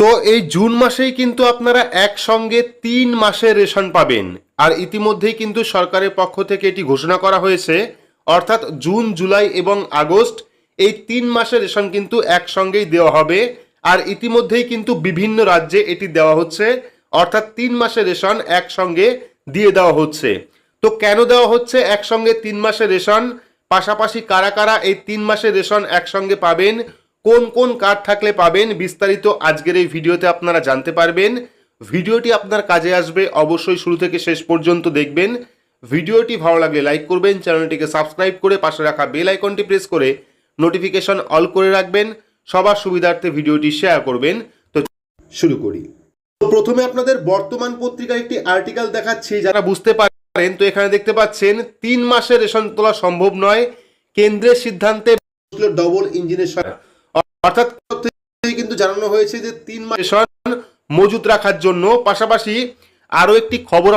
তো এই জুন মাসেই কিন্তু আপনারা একসঙ্গে তিন মাসের রেশন পাবেন। আর ইতিমধ্যেই কিন্তু সরকারের পক্ষ থেকে এটি ঘোষণা করা হয়েছে। অর্থাৎ জুন, জুলাই এবং আগস্ট এই তিন মাসের রেশন কিন্তু একসঙ্গেই দেওয়া হবে। আর ইতিমধ্যেই কিন্তু বিভিন্ন রাজ্যে এটি দেওয়া হচ্ছে। অর্থাৎ তিন মাসের রেশন একসঙ্গে দিয়ে দেওয়া হচ্ছে। তো কেন দেওয়া হচ্ছে একসঙ্গে তিন মাসের রেশন? পাশাপাশি কারা কারা এই তিন মাসের রেশন একসঙ্গে পাবেন? কোন কোন কার্ড থাকলে পাবেন বিস্তারিত আজকের এই ভিডিওতে আপনারা জানতে পারবেন। ভিডিওটি আপনার কাজে আসবে, অবশ্যই শুরু থেকে শেষ পর্যন্ত দেখবেন। ভিডিওটি ভালো লাগলে লাইক করবেন, চ্যানেলটিকে সাবস্ক্রাইব করে পাশে রাখা বেল আইকনটি প্রেস করে নোটিফিকেশন অল করে রাখবেন। সবার সুবিধার্থে ভিডিওটি শেয়ার করবেন। তো শুরু করি। তো প্রথমে আপনাদের বর্তমান পত্রিকার একটি আর্টিকেল দেখাচ্ছি, যারা বুঝতে পারেন, তো এখানে দেখতে পাচ্ছেন, তিন মাসের রেশন তোলা সম্ভব নয়। কেন্দ্রের সিদ্ধান্তে ডবল ইঞ্জিনের অর্থাৎ কিন্তু জানানো হয়েছে যে তিন মাস রেশন মজুত রাখার জন্য পাশাপাশি আরও একটি খবর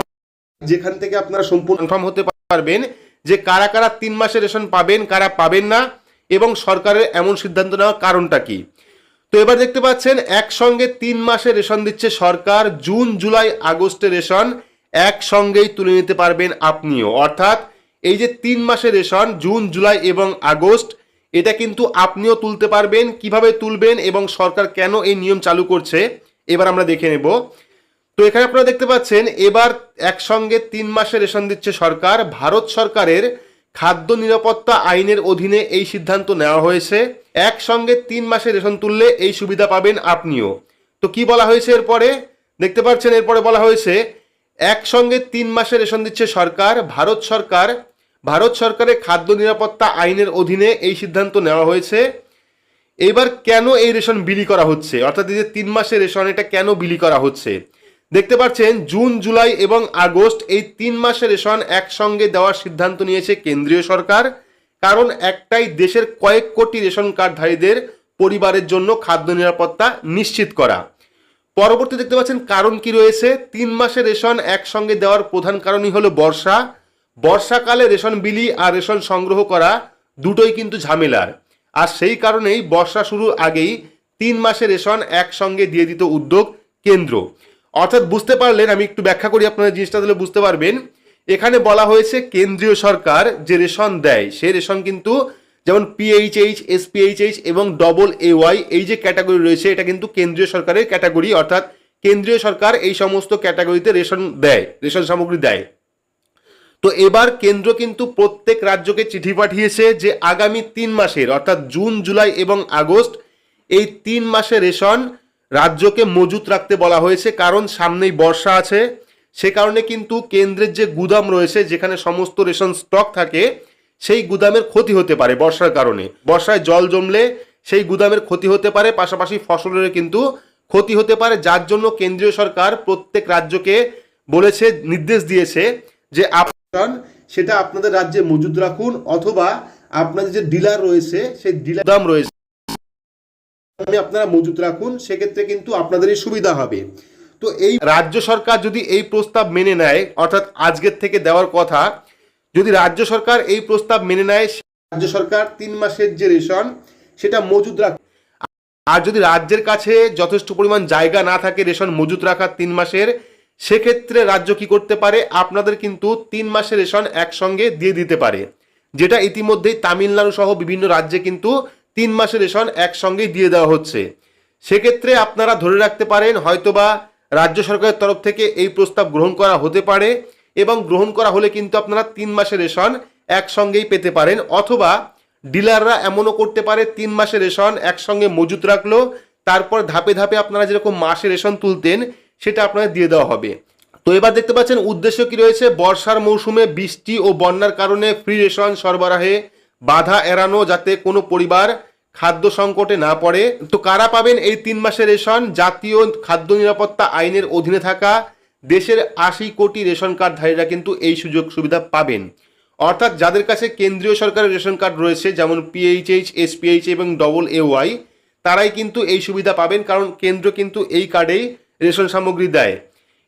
যেখান থেকে আপনারা সম্পূর্ণ কনফার্ম হতে পারবেন যে কারা কারা তিন মাসের রেশন পাবেন, কারা পাবেন না, এবং সরকারের এমন সিদ্ধান্ত নেওয়ার কারণটা কি? তো এবার দেখতে পাচ্ছেন, একসঙ্গে তিন মাসে রেশন দিচ্ছে সরকার, জুন, জুলাই, আগস্টে রেশন একসঙ্গেই তুলে নিতে পারবেন আপনিও। অর্থাৎ এই যে তিন মাসের রেশন, জুন, জুলাই এবং আগস্ট এটা কিন্তু আপনিও তুলতে পারবেন, কীভাবে তুলবেন এবং সরকার কেন এই নিয়ম চালু করছে, এবার আমরা দেখে নেব। তো এখানে আপনারা দেখতে পাচ্ছেন, এবার একসঙ্গে তিন মাসে রেশন দিচ্ছে সরকার। ভারত সরকারের খাদ্য নিরাপত্তা আইনের অধীনে এই সিদ্ধান্ত নেওয়া হয়েছে। একসঙ্গে তিন মাসে রেশন তুললে এই সুবিধা পাবেন আপনিও। তো কি বলা হয়েছে এরপরে? দেখতে পাচ্ছেন, এরপরে বলা হয়েছে, একসঙ্গে তিন মাসে রেশন দিচ্ছে সরকার। ভারত সরকার ভারত সরকারের খাদ্য নিরাপত্তা আইনের অধীনে এই সিদ্ধান্ত নেওয়া হয়েছে। এবার কেন এই রেশন বিলি করা হচ্ছে? অর্থাৎ এই যে তিন মাসের রেশন, এটা কেন বিলি করা হচ্ছে? দেখতে পাচ্ছেন, জুন, জুলাই এবং আগস্ট এই তিন মাসের রেশন একসঙ্গে দেওয়ার সিদ্ধান্ত নিয়েছে কেন্দ্রীয় সরকার। কারণ একটাই দেশের কয়েক কোটি রেশন কার্ডধারীদের পরিবারের জন্য খাদ্য নিরাপত্তা নিশ্চিত করা। পরবর্তী দেখতে পাচ্ছেন কারণ কি রয়েছে? তিন মাসের রেশন একসঙ্গে দেওয়ার প্রধান কারণই হলো বর্ষা। বর্ষাকালে রেশন বিলি আর রেশন সংগ্রহ করা দুটোই কিন্তু ঝামেলার আর সেই কারণেই বর্ষা শুরুর আগেই তিন মাসে রেশন একসঙ্গে দিয়ে দিত উদ্যোগ কেন্দ্র। অর্থাৎ বুঝতে পারলেন, আমি একটু ব্যাখ্যা করি আপনারা জিনিসটা তাহলে বুঝতে পারবেন। এখানে বলা হয়েছে কেন্দ্রীয় সরকার যে রেশন দেয় সেই রেশন কিন্তু যেমন P H H S P H H এবং ডবল এ ওয়াই এই যে ক্যাটাগরি রয়েছে, এটা কিন্তু কেন্দ্রীয় সরকারের ক্যাটাগরি অর্থাৎ কেন্দ্রীয় সরকার এই সমস্ত ক্যাটাগরিতে রেশন দেয়, রেশন সামগ্রী দেয়। তো এবার কেন্দ্র কিন্তু প্রত্যেক রাজ্যকে চিঠি পাঠিয়েছে যে আগামী তিন মাসের, অর্থাৎ জুন, জুলাই এবং আগস্ট, এই তিন মাসের রেশন রাজ্যকে মজুত রাখতে বলা হয়েছে। কারণ সামনেই বর্ষা আছে। সে কারণে কিন্তু কেন্দ্রের যে গুদাম রয়েছে, যেখানে সমস্ত রেশন স্টক থাকে, সেই গুদামের ক্ষতি হতে পারে বর্ষার কারণে। বর্ষায় জল জমলে সেই গুদামের ক্ষতি হতে পারে, পাশাপাশি ফসলের কিন্তু ক্ষতি হতে পারে। যার জন্য কেন্দ্রীয় সরকার প্রত্যেক রাজ্যকে বলেছে, নির্দেশ দিয়েছে যে সেটা আপনাদের রাজ্যে মজুদ রাখুন অথবা আপনাদের যে ডিলার রয়েছে সেই ডিলার দাম রয়েছে। আপনি আপনারা মজুত রাখুন সেক্ষেত্রে কিন্তু আপনাদেরই সুবিধা হবে। তো এই রাজ্য সরকার যদি এই প্রস্তাব মেনে নেয় অর্থাৎ আজকের থেকে দেওয়ার কথা যদি রাজ্য সরকার এই প্রস্তাব মেনে নেয় রাজ্য সরকার তিন মাসের যে রেশন সেটা মজুদ রাখ। আর যদি রাজ্যের কাছে যথেষ্ট পরিমাণ জায়গা না থাকে রেশন মজুত রাখার তিন মাসের সেক্ষেত্রে রাজ্য কি করতে পারে? আপনাদের কিন্তু তিন মাসের রেশন একসঙ্গে দিয়ে দিতে পারে। যেটা ইতিমধ্যেই তামিলনাড়ু সহ বিভিন্ন রাজ্যে কিন্তু তিন মাসের রেশন একসঙ্গেই দিয়ে দেওয়া হচ্ছে। সেক্ষেত্রে আপনারা ধরে রাখতে পারেন, হয়তোবা রাজ্য সরকারের তরফ থেকে এই প্রস্তাব গ্রহণ করা হতে পারে এবং গ্রহণ করা হলে কিন্তু আপনারা তিন মাসের রেশন একসঙ্গেই পেতে পারেন অথবা ডিলাররা এমনও করতে পারে, তিন মাসের রেশন একসঙ্গে মজুত রাখল, তারপর ধাপে ধাপে আপনারা যেরকম মাসে রেশন তুলতেন সেটা আপনাদের দিয়ে দেওয়া হবে। তো এবার দেখতে পাচ্ছেন উদ্দেশ্য কি রয়েছে? বর্ষার মৌসুমে বৃষ্টি ও বন্যার কারণে ফ্রি রেশন সরবরাহে বাধা এড়ানো যাতে কোনো পরিবার খাদ্য সংকটে না পড়ে। তো কারা পাবেন এই তিন মাসের রেশন? জাতীয় খাদ্য নিরাপত্তা আইনের অধীনে থাকা দেশের আশি কোটি রেশন কার্ডধারীরা কিন্তু এই সুযোগ সুবিধা পাবেন। অর্থাৎ যাদের কাছে কেন্দ্রীয় সরকারের রেশন কার্ড রয়েছে, যেমন পিএইচএইচ এসপিএইচ এবং ডবল এ ওয়াই, তারাই কিন্তু এই সুবিধা পাবেন। কারণ কেন্দ্র কিন্তু এই কার্ডেই রেশন সামগ্রী দেয়।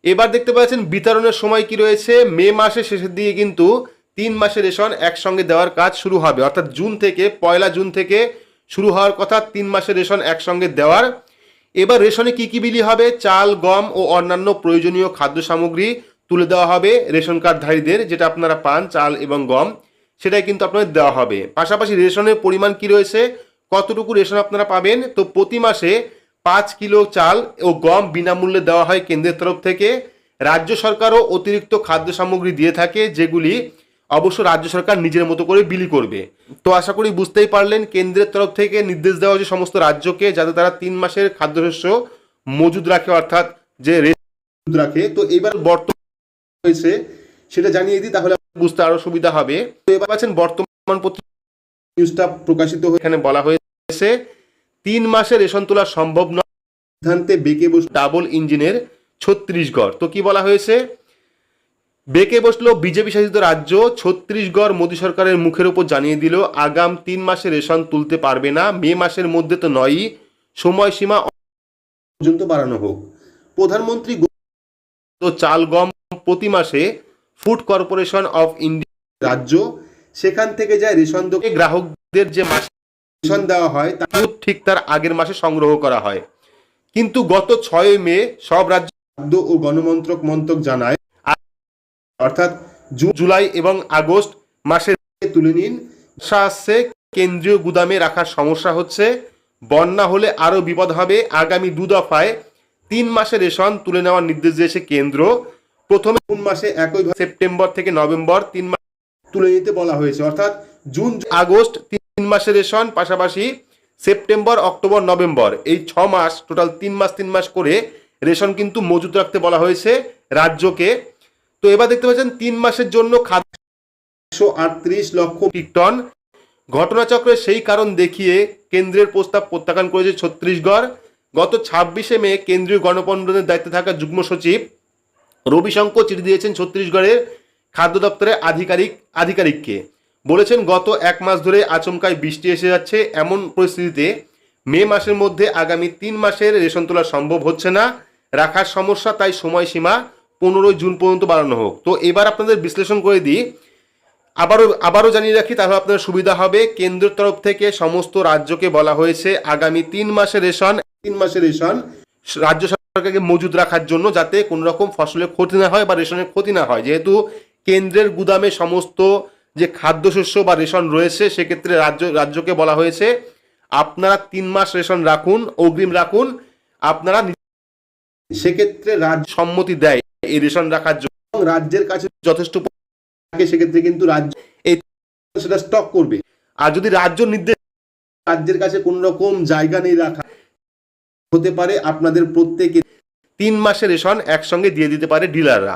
এবার দেখতে পাচ্ছেন বিতরণের সময় কি রয়েছে? মে মাসের শেষের দিকে কিন্তু তিন মাসের রেশন একসঙ্গে দেওয়ার কাজ শুরু হবে। অর্থাৎ জুন থেকে, পয়লা জুন থেকে শুরু হওয়ার কথা তিন মাসের রেশন একসঙ্গে দেওয়ার। এবার রেশনে কি কি বিলি হবে? চাল, গম ও অন্যান্য প্রয়োজনীয় খাদ্য সামগ্রী তুলে দেওয়া হবে রেশন কার্ডধারীদের, যেটা আপনারা পান, চাল এবং গম, সেটাই কিন্তু আপনাদের দেওয়া হবে। পাশাপাশি রেশনের পরিমাণ কি রয়েছে? কতটুকু রেশন আপনারা পাবেন? তো প্রতি মাসে পাঁচ কিলো চাল ও গম বিনামূল্যে দেওয়া হয় কেন্দ্রের তরফ থেকে। রাজ্য সরকারও অতিরিক্ত খাদ্য সামগ্রী দিয়ে থাকে, যেগুলি অবশ্য রাজ্য সরকার নিজের মতো করে বিলি করবে। তো আশা করি বুঝতেই পারলেন, কেন্দ্রের তরফ থেকে নির্দেশ দেওয়া হয়েছে সমস্ত রাজ্যকে যাতে তারা তিন মাসের খাদ্যশস্য মজুদ রাখে, অর্থাৎ যে মজুদ রাখে। তো এবার বর্তমান হয়েছে, সেটা জানিয়ে দিই, তাহলে বুঝতে আরও সুবিধা হবে। তো এবার আছেন বর্তমান পত্রিকা নিউজটা প্রকাশিত এখানে বলা হয়েছে তিন মাসে রেশন তোলা সম্ভব নয়। সিদ্ধান্তে বেঁকে বস ডাবল ইঞ্জিনের ছত্রিশগড়। তো কি বলা হয়েছে? বেঁকে বসল বিজেপি শাসিত রাজ্য ছত্রিশগড় মোদী সরকারের মুখের উপর জানিয়ে দিল আগাম তিন মাসে রেশন তুলতে পারবে না। মে মাসের মধ্যে তো নয়ই। সময়সীমা পর্যন্ত বাড়ানো হোক। প্রধানমন্ত্রী তো চাল গম প্রতি মাসে ফুড কর্পোরেশন অফ ইন্ডিয়া রাজ্য সেখান থেকে যায় রেশন গ্রাহকদের যে মাসে রেশন দেওয়া হয় তা ঠিক তার আগের মাসে সংগ্রহ করা হয়। কিন্তু গত ছয় মে সব রাজ্য খাদ্য ও গণমন্ত্রক মন্ত্রক জানায় অর্থাৎ জুলাই এবং আগস্ট মাসে তুলে নিন। আসছে কেন্দ্রীয় গুদামে রাখার সমস্যা হচ্ছে বন্যা হলে আরও বিপদ হবে। আগামী দু দফায় তিন মাসে রেশন তুলে নেওয়ার নির্দেশ দিয়েছে কেন্দ্র। প্রথমে জুন মাসে একই সেপ্টেম্বর থেকে নভেম্বর তিন মাস তুলে নিতে বলা হয়েছে অর্থাৎ জুন আগস্ট তিন মাসের রেশন, পাশাপাশি সেপ্টেম্বর, অক্টোবর, নভেম্বর। এই ছ মাস, টোটাল তিন মাস তিন মাস করে রেশন কিন্তু মজুত রাখতে বলা হয়েছে রাজ্যকে। তো এবার দেখতে পাচ্ছেন, তিন মাসের জন্য খাদ্য আটত্রিশ লক্ষ টন। ঘটনাচক্রে সেই কারণ দেখিয়ে কেন্দ্রের প্রস্তাব প্রত্যাখ্যান করেছে ছত্তিশগড়। গত ছাব্বিশে মে কেন্দ্রীয় গণপণ্ডনের দায়িত্বে থাকা যুগ্ম সচিব রবিশঙ্কর চিঠি দিয়েছেন ছত্তিশগড়ের খাদ্য দপ্তরের আধিকারিক আধিকারিককে। বলেছেন, গত এক মাস ধরে আচমকায় বৃষ্টি এসে যাচ্ছে। এমন পরিস্থিতিতে মে মাসের মধ্যে আগামী তিন মাসের রেশন তোলা সম্ভব হচ্ছে না। রাখার সমস্যা, তাই সময়সীমা পনেরোই জুন পর্যন্ত বাড়ানো হোক। তো এবার আপনাদের বিশ্লেষণ করে দিই। আবারও আবারও জানিয়ে রাখি, তাহলে আপনার সুবিধা হবে। কেন্দ্রের তরফ থেকে সমস্ত রাজ্যকে বলা হয়েছে, আগামী তিন মাসের রেশন, তিন মাসের রেশন রাজ্য সরকারকে মজুদ রাখার জন্য, যাতে কোনো রকম ফসলের ক্ষতি না হয় বা রেশনের ক্ষতি না হয়। যেহেতু কেন্দ্রের গুদামে সমস্ত যে খাদ্যশস্য বা রেশন রয়েছে, সেক্ষেত্রে রাজ্য, রাজ্যকে বলা হয়েছে, আপনারা তিন মাস রেশন রাখুন, অগ্রিম রাখুন, আপনারা সেক্ষেত্রে রাজ্য সম্মতি দেয় এই রেশন রাখার জন্য। রাজ্যের কাছে যথেষ্ট থাকে, সেক্ষেত্রে কিন্তু রাজ্য এই সেটা স্টক করবে। আর যদি রাজ্য নির্দেশ, রাজ্যের কাছে কোনো রকম জায়গা নেই রাখা, হতে পারে আপনাদের প্রত্যেকে তিন মাসের রেশন একসঙ্গে দিয়ে দিতে পারে ডিলাররা।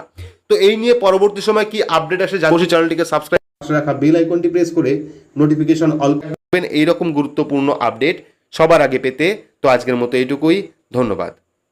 তো এই নিয়ে পরবর্তী সময় কি আপডেট আসে অবশ্যই চ্যানেলটিকে সাবস্ক্রাইব রাখা বেল আইকনটি প্রেস করে নোটিফিকেশন অল করবেন এইরকম গুরুত্বপূর্ণ আপডেট সবার আগে পেতে তো আজকের মতো এইটুকুই। ধন্যবাদ।